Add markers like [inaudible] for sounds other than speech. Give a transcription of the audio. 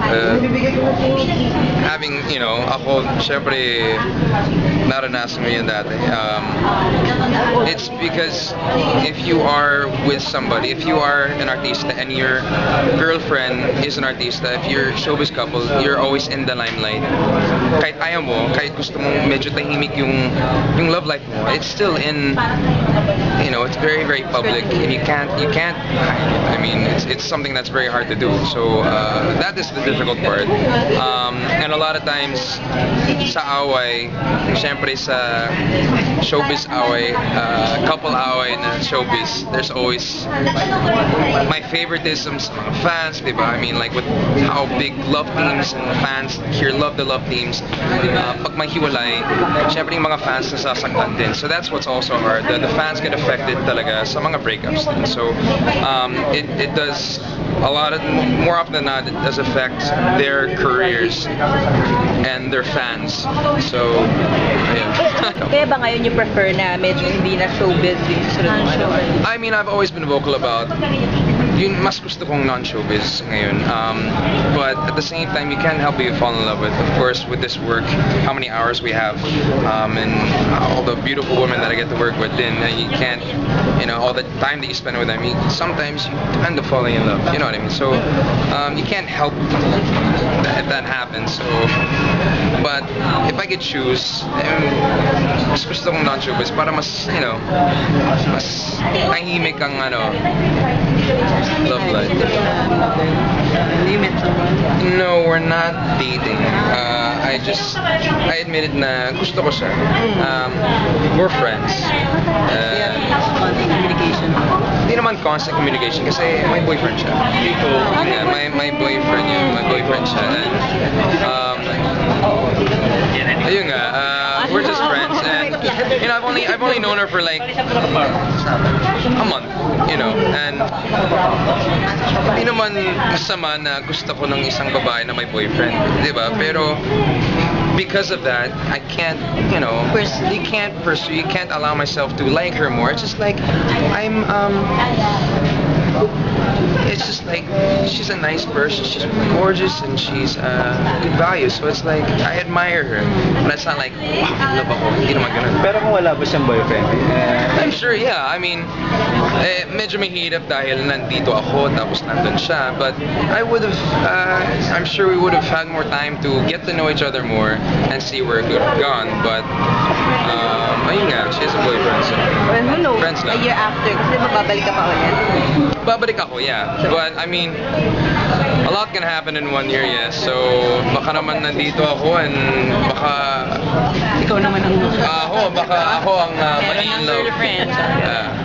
uh, having, you know, ako, syempre, naranasan mo yun dati. Um, it's because if you are with somebody, if you are an artista and your girlfriend is an artista, if you're showbiz couple, you're always in the limelight. Kahit ayaw mo, kahit gusto mong medyo tahimik yung, yung love life mo, it's still in, very, very public. And you can't, you can't, I mean, it's, it's something that's very hard to do. So, uh, that is the difficult part. Um, and a lot of times, sa away, syempre sa showbiz away, uh, couple away na showbiz, there's always my favoritisms sa mga fans, di ba? I mean, like with how big love teams and fans here love the love teams. Uh, pag may hiwalay, syempre yung mga fans nasasaktan din. So that's what's also hard. The, the fans get affected talaga sa mga breakups din. So um, it, it does a lot of more often than not it does affect their careers and their fans. So yeah. [laughs] Kaya ba ngayon you prefer na medyo hindi na showbiz yung susunod mo? I mean, I've always been vocal about yun mas gusto kong non-showbiz ngayon. Um, but at the same time, you can't help but you fall in love with. Of course, with this work, how many hours we have, um, and all the beautiful women that I get to work with, then uh, you can't, you know, all the time that you spend with them, you, sometimes you end up falling in love. You know what I mean? So um, you can't help if that happens. So, but if I could choose, um, mas gusto kong non-showbiz para mas, you know, mas tahimik ang ano, love life. No, we're not dating. Uh, I just, I admitted na gusto ko siya. Um, we're friends. Uh, constant communication. Hindi naman constant communication kasi may boyfriend siya. Yeah, [laughs] you know, I've only I've only known her for like a month, you know, and hindi naman masama na gusto ko ng isang babae na may boyfriend, di ba? Pero because of that, I can't, you know, you can't pursue, you can't allow myself to like her more. It's just like I'm, um, it's just like she's a nice person. She's gorgeous and she's uh, good value. So it's like I admire her, but it's not like in love ako. Hindi naman ganun. Pero kung wala ba siyang boyfriend, eh, I'm sure, yeah. I mean, eh, medyo mahirap dahil nandito ako tapos nandun siya. But I would have, uh, I'm sure we would have had more time to get to know each other more and see where it could have gone. But, um, ayun nga, she has a boyfriend. So, Well, who knows? Friends A lang. year after, kasi mababalik ka pa ulit. babalik ako, yeah. But, I mean, a lot can happen in one year, yes. So, baka naman nandito ako and baka, Ikaw naman ang... ah, ako, baka ako ang uh, Meron mali in ng love. girlfriend. Yeah.